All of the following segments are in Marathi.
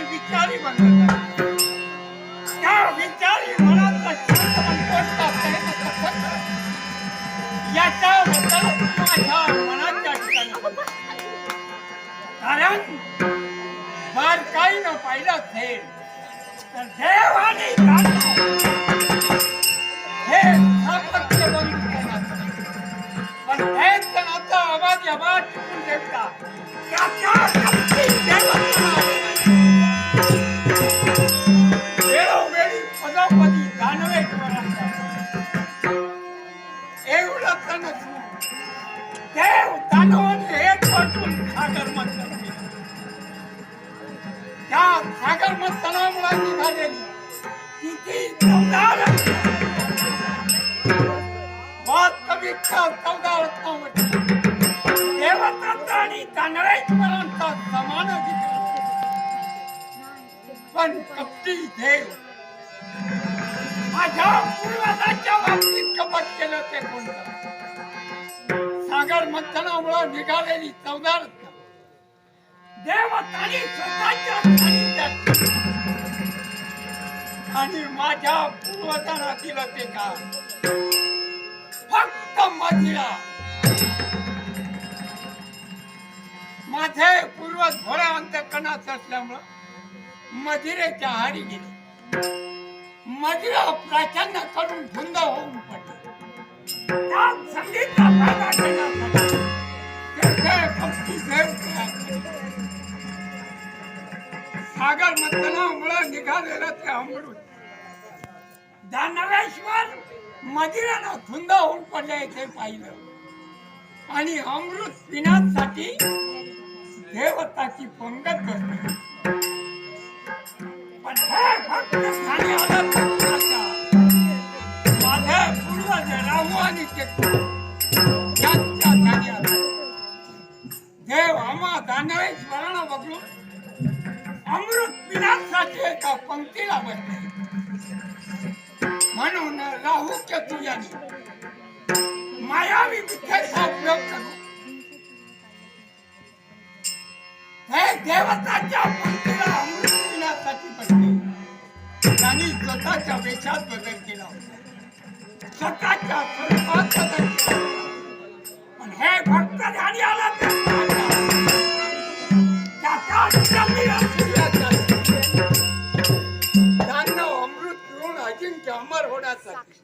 मनाचा विचारी बनला त्या विचारी मनाचा माझ्या मनाच्या ठिकाणी कारण पाहिलं असेल तर देव आणि हे बनून पण नातं आवाज आवाज देवदत्त समान अधिकार. पण कपटी देव. माझ्या पूर्वजांच्या बाबतीत कपट केलं ते कोणतं? सागर मंथनामुळं निघालेली चौदा रत्न देवतानी स्वतःच्या सानिध्यात आणि माझ्या पूर्वजांना दिलं ते का फक्त मदिरा. माझे पूर्वज भोळ्या अंतकणात असल्यामुळं मदिरेच्या हारी गेले. मदिरा प्राचान्य करून धुंद होऊन पडले. त्या संगीतचा फायदा घेण्यासाठी सागर मंथनामुळे निघालेलं ते आंबडून दानवेश्वर मदिरानं धुंद होऊन पडले ते पाहिलं. आणि अमृत पिण्यासाठी देवताची पंगत असते. पण हे भक्त खाली आलं भक्ताच्या. पूर्वज राहू आणि यांच्या देव आम्हा दानवेश्वरानं बघून अमृत पिण्यासाठी एका पंक्तीला बसले. म्हणून राहू चतुर्याने मायावी विद्येचा उपयोग करू देवताच्या पंक्तीला अमृत पिण्यासाठी बसले त्यांनी स्वतःच्या वेशात बदल केला स्वतःच्या स्वरूपात बदल केला पण हे भक्त ध्यानी आला तर अमृत पिऊन अजिंक्य अमर होण्यासाठी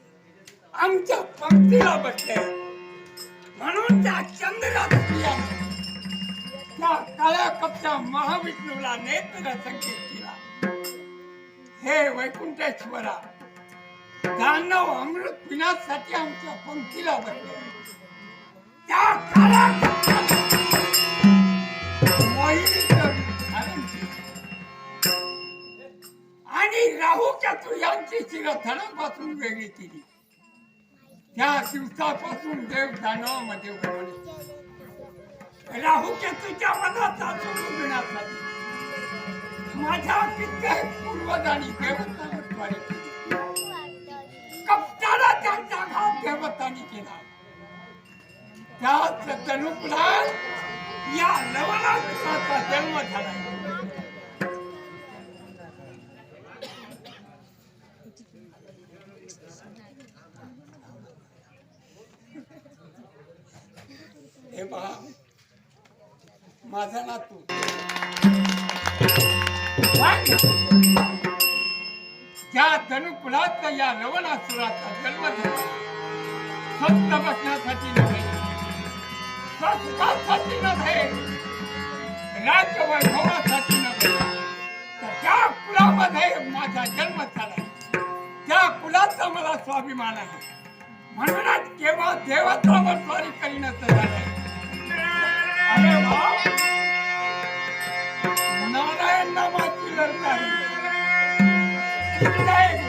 आमच्या पंक्तीला बसले. म्हणून त्या चंद्रात त्या काळ्या कपच्या महाविष्णूला नेत्र संकेत केला. हे वैकुंठेश्वरा दानव अमृत पिण्यासाठी आमच्या पंक्तीला बसले. त्या काळ्या आणि राहू केतू यांची चिरथणापासून वेगळी केली? त्या दिवसापासून देव दानवामध्ये उतरले राहू केतूच्या मनाचा सोडून घेण्यासाठी माझ्या कित्येक पूर्वजांनी देवतांवर स्वारी कपटाला त्यांचा घात देवतांनी केला. त्याच तनुपुला या लवणाचा जन्म झाला. हे पहा माझा नातू. ज्या धनुकुलात या लवणासुराचा जन्म झाला बसण्यासाठी नव्हे नव्हे राज्य वैभवासाठी नव्हे तर त्या कुलामध्ये माझा जन्म झाला त्या कुलाचा मला स्वाभिमान आहे. म्हणूनच केव्हा देवत्वावर स्वारी करीनच झालंय. अरे वा नारायण नामाची लढताई कित्येक